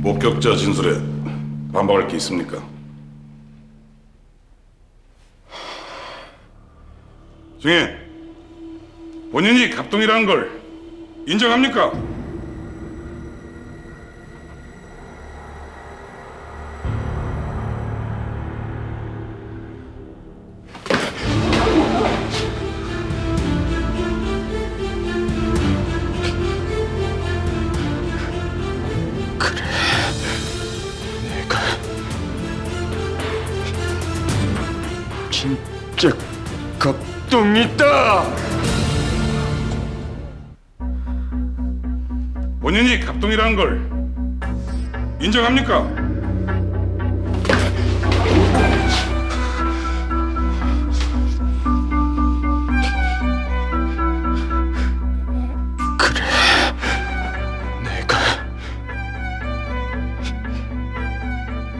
목격자 진술에 반박할 게 있습니까? 증인, 본인이 갑동이라는 걸 인정합니까? 진짜 갑동이다. 본인이 갑동이라는 걸 인정합니까? 그래, 내가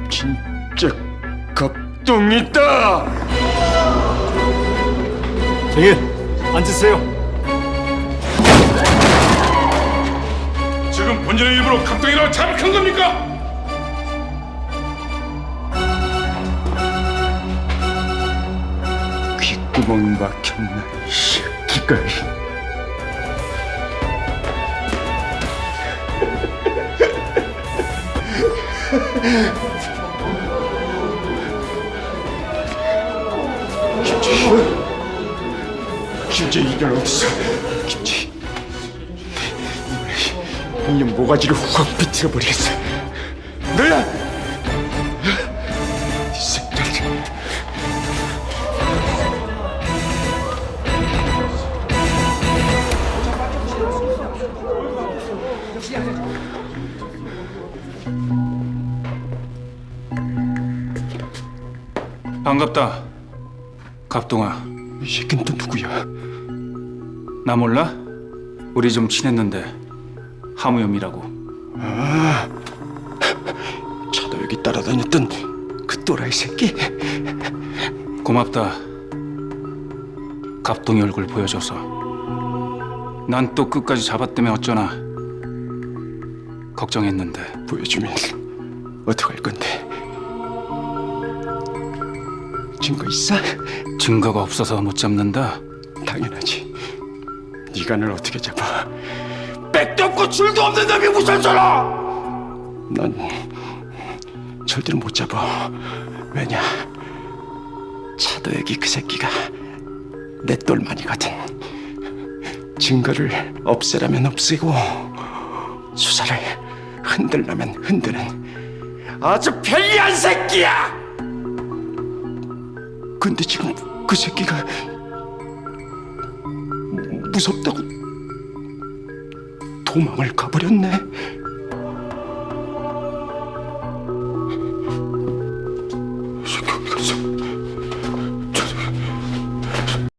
진짜 갑동이다. 증인 앉으세요. 지금 본인의 입으로 갑동이라고 자백한 겁니까? 귓구멍 막혔나 이 새끼가. 김치, 김치 이걸 어디서? 김치, 이년 모가지를 확 비틀어 버리겠어. 너야, 이. 반갑다. 갑동아. 이 새끼는 또 누구야? 나 몰라? 우리 좀 친했는데 하무염이라고. 차도 여기 따라다녔던 그 또라이 새끼? 고맙다. 갑동이 얼굴 보여줘서. 난 또 끝까지 잡았다며 어쩌나. 걱정했는데 보여주면 어떡할 건데? 증거 있어? 증거가 없어서 못 잡는다. 당연하지. 네가 널 어떻게 잡아? 백도 없고 줄도 없는 놈이 무슨 소라? 난 절대로 못 잡아. 왜냐? 차도혁이 그 새끼가 내 똘마니거든. 증거를 없애라면 없애고 수사를 흔들라면 흔드는 아주 편리한 새끼야. 근데 지금 그 새끼가 무섭다고 도망을 가버렸네.